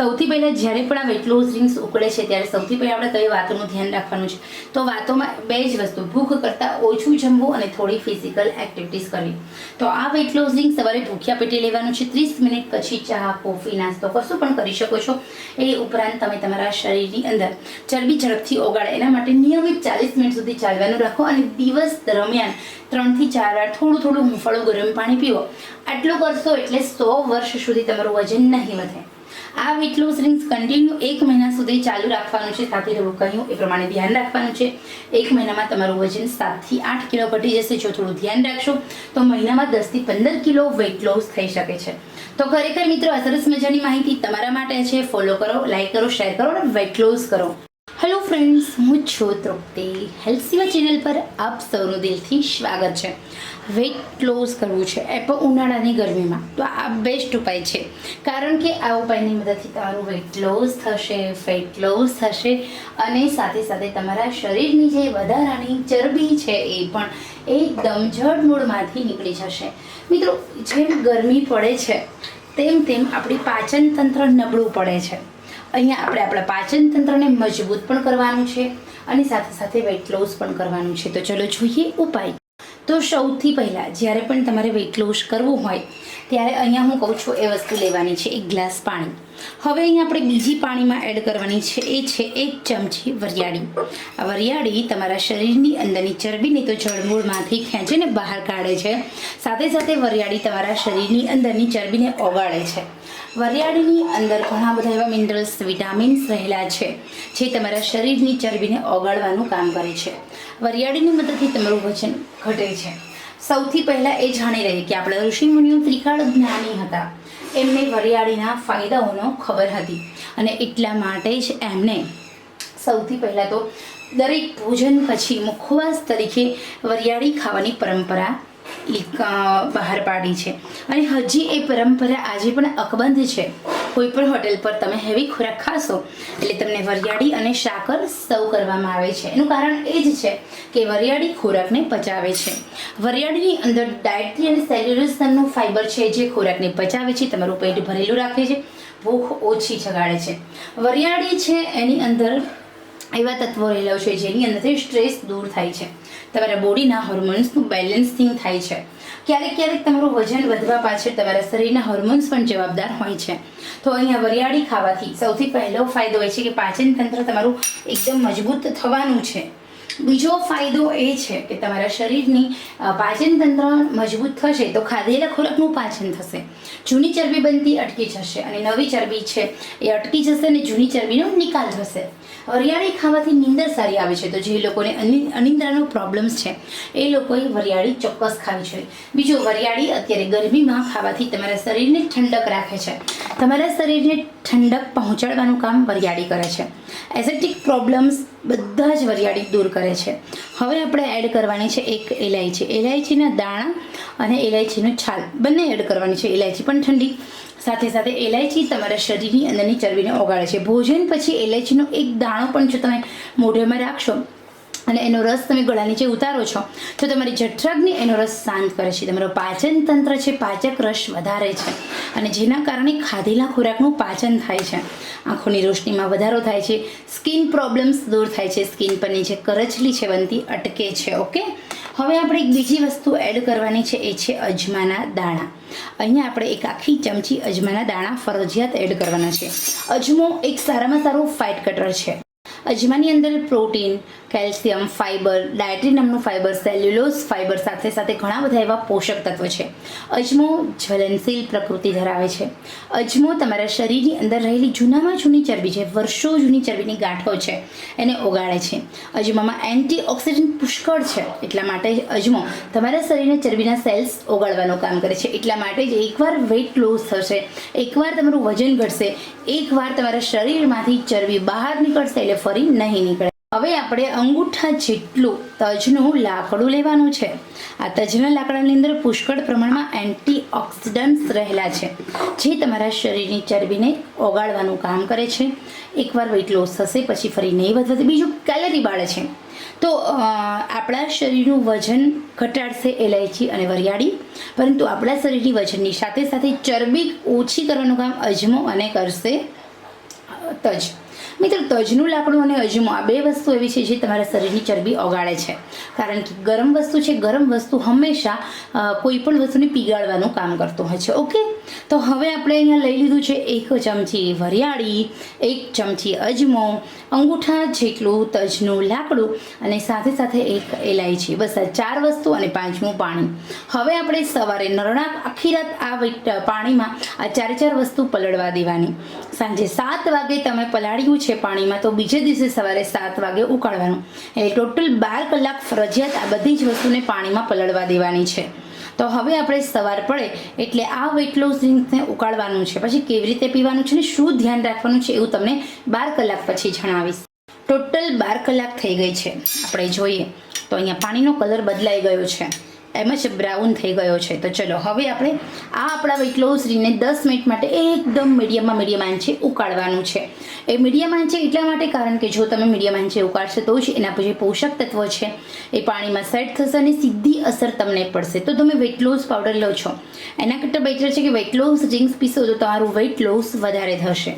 સૌથી પહેલાં જ્યારે પણ આ વેટ લોસ ડ્રિંક્સ ઉકળે છે, ત્યારે સૌથી પહેલાં આપણે કઈ વાતોનું ધ્યાન રાખવાનું છે? તો વાતોમાં બે જ વસ્તુ, ભૂખ કરતાં ઓછું જમવું અને થોડી ફિઝિકલ એક્ટિવિટીઝ કરવી. તો આ વેટ લોસ ડ્રિંક સવારે ભૂખ્યા પેટે લેવાનું છે, ત્રીસ મિનિટ પછી ચા, કોફી, નાસ્તો કશું પણ કરી શકો છો. એ ઉપરાંત તમે તમારા શરીરની અંદર ચરબી ઝડપથી ઓગાળે, એના માટે નિયમિત ચાલીસ મિનિટ સુધી ચાલવાનું રાખો અને દિવસ દરમિયાન ત્રણથી ચાર વાર થોડું થોડું હુંફાળું ગરમ પાણી પીવો. આટલું કરશો એટલે સો વર્ષ સુધી તમારું વજન નહીં વધે. આ વેટ લોસ રિંગ્સ કન્ટિન્યુ એક મહિના સુધી ચાલુ રાખવાનું છે. સાથે રહેવું કહ્યું, એ પ્રમાણે ધ્યાન રાખવાનું છે. એક મહિનામાં તમારું વજન સાતથી આઠ કિલો ઘટી જશે. જો થોડું ધ્યાન રાખશો, તો મહિનામાં દસથી પંદર કિલો વેટ લોસ થઈ શકે છે. તો ખરેખર મિત્રો, આ સરસ મજાની માહિતી તમારા માટે છે. ફોલો કરો લાઈક કરો શેર કરો અને વેટ લોસ કરો. હેલો ફ્રેન્ડ્સ હું છું તૃપ્તિ. હેલ્થ સેવા ચેનલ પર આપ સૌનું દિલથી સ્વાગત છે. વેટ લોસ કરવું છે, એ પણ ઉનાળાની ગરમીમાં. તો આ બેસ્ટ ઉપાય છે. કારણ કે આ ઉપાયની મદદથી તમારું વેઇટ લોસ થશે, ફેટ લોસ થશે અને સાથે સાથે તમારા શરીરની જે વધારાની ચરબી છે એ પણ એકદમ જડમૂળમાંથી નીકળી જશે. મિત્રો, જેમ ગરમી પડે છે, તેમ તેમ આપણી પાચન તંત્ર નબળું પડે છે. અહીંયા આપણે આપણા પાચન તંત્રને મજબૂત પણ કરવાનું છે અને સાથે સાથે વેઇટ લોસ પણ કરવાનું છે. તો ચલો જોઈએ ઉપાય. તો સૌથી પહેલાં જ્યારે પણ તમારે વેટ લોસ કરવું હોય, ત્યારે અહીંયા હું કહું છું એ વસ્તુ લેવાની છે એક ગ્લાસ પાણી. હવે અહીંયા આપણે બીજી પાણીમાં એડ કરવાની છે, એ છે એક ચમચી વરિયાળી. આ વરિયાળી તમારા શરીરની અંદરની ચરબીને તો જળમૂળમાંથી ખેંચીને બહાર કાઢે છે. સાથે સાથે વરિયાળી તમારા શરીરની અંદરની ચરબીને ઓગાળે છે. વરિયાળીની અંદર ઘણા બધા એવા મિનરલ્સ વિટામિન્સ રહેલા છે, જે તમારા શરીરની ચરબીને ઓગાળવાનું કામ કરે છે. વરિયાળીની મદદથી તમારું વજન ઘટે છે. સૌથી પહેલાં એ જાણી લઈએ કે આપણા ઋષિમુનિઓ ત્રિકાળ જ્ઞાની હતા. એમને વરિયાળીના ફાયદાઓનો ખબર હતી અને એટલા માટે જ એમને સૌથી પહેલાં તો દરેક ભોજન પછી મુખવાસ તરીકે વરિયાળી ખાવાની પરંપરા બહાર પાડી છે. અને હજી એ પરંપરા આજે પણ અકબંધ છે. કોઈ પણ હોટેલ પર તમે હેવી ખોરાક ખાશો, એટલે તમને વરિયાળી અને સાકર સર્વ કરવામાં આવે છે. એનું કારણ એ જ છે કે વરિયાળી ખોરાકને પચાવે છે. વરિયાળીની અંદર ડાયટરી અને સેલ્યુલસ નામનું ફાઇબર છે જે ખોરાકને પચાવે છે. તમારું પેટ ભરેલું રાખે છે. ભૂખ ઓછી જગાડે છે. વરિયાળી છે એની અંદર એવા તત્વો રહેલા છે જેની અંદરથી સ્ટ્રેસ દૂર થાય છે. તમારા બોડીના હોર્મોન્સનું બેલેન્સિંગ થાય છે. ક્યારેક ક્યારેક તમારું વજન વધવા પાછળ તમારા શરીરના હોર્મોન્સ પણ જવાબદાર હોય છે. તો અહીંયા વરિયાળી ખાવાથી સૌથી પહેલો ફાયદો એ છે કે પાચન તંત્ર તમારું એકદમ મજબૂત થવાનું છે. બીજો ફાયદો એ છે કે તમારા શરીરની પાચન તંત્ર મજબૂત થશે તો ખાધેલા ખોરાકનું પાચન થશે. જૂની ચરબી બનતી અટકી જશે અને નવી ચરબી છે એ અટકી જશે અને જૂની ચરબીનો નિકાલ થશે. વરિયાળી ખાવાથી નીંદર સારી આવે છે તો જે લોકોને અનિંદ્રાનો પ્રોબ્લેમ્સ છે, એ લોકોએ વરિયાળી ચોક્કસ ખાવી જોઈએ. બીજું, વરિયાળી અત્યારે ગરમીમાં ખાવાથી તમારા શરીરને ઠંડક રાખે છે. તમારા શરીરને ઠંડક પહોંચાડવાનું કામ વરિયાળી કરે છે. એસેટિક પ્રોબ્લેમ્સ બધા જ વરિયાળી દૂર કરે છે. હવે આપણે એડ કરવાની છે એક ઇલાયચી ઇલાયચીના દાણા અને ઇલાયચીનું છાલ. બંને એડ કરવાની છે ઇલાયચી પણ ઠંડી. સાથે સાથે ઇલાયચી તમારા શરીરની અંદરની ચરબીને ઓગાળે છે. ભોજન પછી ઇલાયચીનો એક દાણો પણ જો તમે મોઢેમાં રાખશો અને એનો રસ તમે ગળા નીચે ઉતારો છો, તો તમારી જઠરાગ્નિ એનો રસ શાંત કરે છે. તમારું પાચન તંત્ર છે, પાચક રસ વધારે છે. અને જેના કારણે ખાધેલા ખોરાકનું પાચન થાય છે. આંખોની રોશનીમાં વધારો થાય છે, સ્કિન પ્રોબ્લેમ્સ દૂર થાય છે, સ્કિન પરની જે કરચલી છે, બનતી અટકે છે, ઓકે? હવે આપણે એક બીજી વસ્તુ એડ કરવાની છે, એ છે અજમાના દાણા. અહીંયા આપણે એક આખી ચમચી અજમાના દાણા ફરજિયાત એડ કરવાના છે. અજમો એક સારામાં સારું ફાઇટ કટર છે. અજમાની અંદર પ્રોટીન, કેલ્શિયમ, ફાઇબર ડાયટ્રી નામનું ફાઇબર, સેલ્યુલોઝ ફાઇબર સાથે સાથે ઘણા બધા એવા પોષક તત્વો છે. અજમો જ્વલનશીલ પ્રકૃતિ ધરાવે છે. અજમો તમારા શરીરની અંદર રહેલી જૂનામાં જૂની ચરબી છે. વર્ષો જૂની ચરબીની ગાંઠો છે. એને ઓગાળે છે. અજમામાં એન્ટી ઓક્સિડન્ટ પુષ્કળ છે. એટલા માટે અજમો તમારા શરીરના ચરબીના સેલ્સ ઓગાળવાનું કામ કરે છે. એટલા માટે જ એકવાર વેઇટ લોસ થશે, એકવાર તમારું વજન ઘટશે, એકવાર તમારા શરીરમાંથી ચરબી બહાર નીકળશે એટલે ફરી નહીં નીકળે. હવે આપણે અંગૂઠા જેટલું તજનું લાકડું લેવાનું છે. આ તજના લાકડાની અંદર પુષ્કળ પ્રમાણમાં એન્ટી ઓક્સિડન્ટ્સ રહેલા છે, જે તમારા શરીરની ચરબીને ઓગાળવાનું કામ કરે છે. એકવાર વેઇટ લોસ થશે, પછી ફરી નહીં વધશે બીજું કેલરી બાળે છે. તો આપણા શરીરનું વજન ઘટાડશે એલાયચી અને વરિયાળી, પરંતુ આપણા શરીરની વજનની સાથે સાથે ચરબી ઓછી કરવાનું કામ અજમો અને કરશે તજ. મિત્રો, તજનું લાકડું અને અજમો આ બે વસ્તુ એવી છે જે તમારા શરીરની ચરબી ઓગાળે છે. કારણ કે ગરમ વસ્તુ છે, ગરમ વસ્તુ હંમેશા કોઈ પણ વસ્તુને પીગાળવાનું કામ કરતું હોય છે. ઓકે તો હવે આપણે અહીંયા લઈ લીધું છે એક ચમચી વરિયાળી, એક ચમચી અજમો, અંગૂઠા જેટલું તજનું લાકડું અને સાથે સાથે એક એલાયચી બસ આ ચાર વસ્તુ અને પાંચમું પાણી. હવે આપણે સવારે નરણાક આખી રાત આ પાણીમાં આ ચારે ચાર વસ્તુ પલળવા દેવાની. સાંજે સાત વાગે તમે પલાળ્યું છે પાણીમાં તો બીજે દિવસે સવારે સાત વાગે ઉકાળવાનું. એટલે ટોટલ બાર કલાક ફરજિયાત આ બધી જ વસ્તુને પાણીમાં પલળવા દેવાની છે. તો હવે આપણે સવાર પડે એટલે આ વેટ લોસ ડ્રિંક્સને ઉકાળવાનું છે. પછી કેવી રીતે પીવાનું છે ને શું ધ્યાન રાખવાનું છે એવું તમને બાર કલાક પછી જણાવીશ. ટોટલ બાર કલાક થઈ ગઈ છે. આપણે જોઈએ. તો અહીંયા પાણીનો કલર બદલાઈ ગયો છે. એમ જ બ્રાઉન થઈ ગયો છે. તો ચલો, હવે આપણે આ આપણા વેટ લોસ ડ્રિંકને દસ મિનિટ માટે એકદમ મીડિયમમાં મીડિયમ આંચે ઉકાળવાનું છે. એ મીડિયમ આંચે એટલા માટે કારણ કે જો તમે મીડિયમ આંચે ઉકાળશો તો જ એના જે પોષક તત્વો છે. એ પાણીમાં સેટ થશે અને સીધી અસર તમને પડશે. તો તમે વેટ લોસ પાવડર લો છો. એના કરતાં બેટર છે કે વેટ લોસ ડ્રિંક્સ પીશો તો તમારું વેટ લોસ વધારે થશે.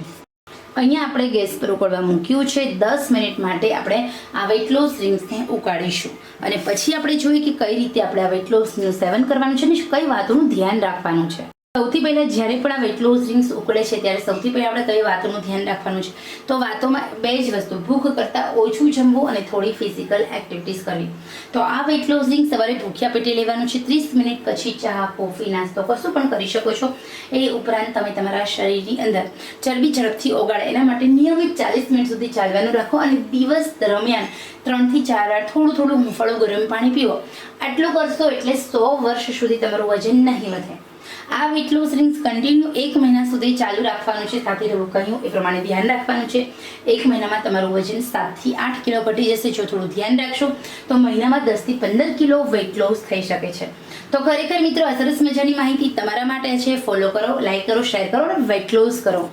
અહીંયા આપણે ગેસ પર ઉકળવા મૂક્યું છે. દસ મિનિટ માટે આપણે આ વેઇટ લોસ ડ્રિંક્સને ઉકાળીશું. અને પછી આપણે જોઈએ કે કઈ રીતે આપણે આ વેઇટ લોસનું સેવન કરવાનું છે અને કઈ વાતોનું ધ્યાન રાખવાનું છે. સૌથી પહેલાં જ્યારે પણ આ વેટ લોસ ડ્રિંક્સ ઉકળે છે, ત્યારે સૌથી પહેલાં આપણે કઈ વાતોનું ધ્યાન રાખવાનું છે? તો વાતોમાં બે જ વસ્તુ, ભૂખ કરતાં ઓછું જમવું અને થોડી ફિઝિકલ એક્ટિવિટીઝ કરવી. તો આ વેટ લોસ ડ્રિંક સવારે ભૂખ્યા પેટે લેવાનું છે, ત્રીસ મિનિટ પછી ચા, કોફી, નાસ્તો કશું પણ કરી શકો છો. એ ઉપરાંત તમે તમારા શરીરની અંદર ચરબી ઝડપથી ઓગાળે, એના માટે નિયમિત ચાલીસ મિનિટ સુધી ચાલવાનું રાખો અને દિવસ દરમિયાન ત્રણથી ચાર વાર થોડું થોડું હુંફાળું ગરમ પાણી પીવો. આટલું કરશો એટલે સો વર્ષ સુધી તમારું વજન નહીં વધે. આ વેટ લોસ ડ્રિંક્સ કન્ટિન્યુ એક મહિના સુધી ચાલુ રાખવાનું છે. સાથે રહેવું કહ્યું એ પ્રમાણે ધ્યાન રાખવાનું છે. એક મહિનામાં તમારું વજન સાતથી આઠ કિલો ઘટી જશે. જો થોડું ધ્યાન રાખશો, તો મહિનામાં દસથી પંદર કિલો વેટ લોસ થઈ શકે છે. તો ખરેખર મિત્રો અસરસ સરસ મજાની માહિતી તમારા માટે છે. ફોલો કરો લાઈક કરો શેર કરો અને વેટ લોસ કરો.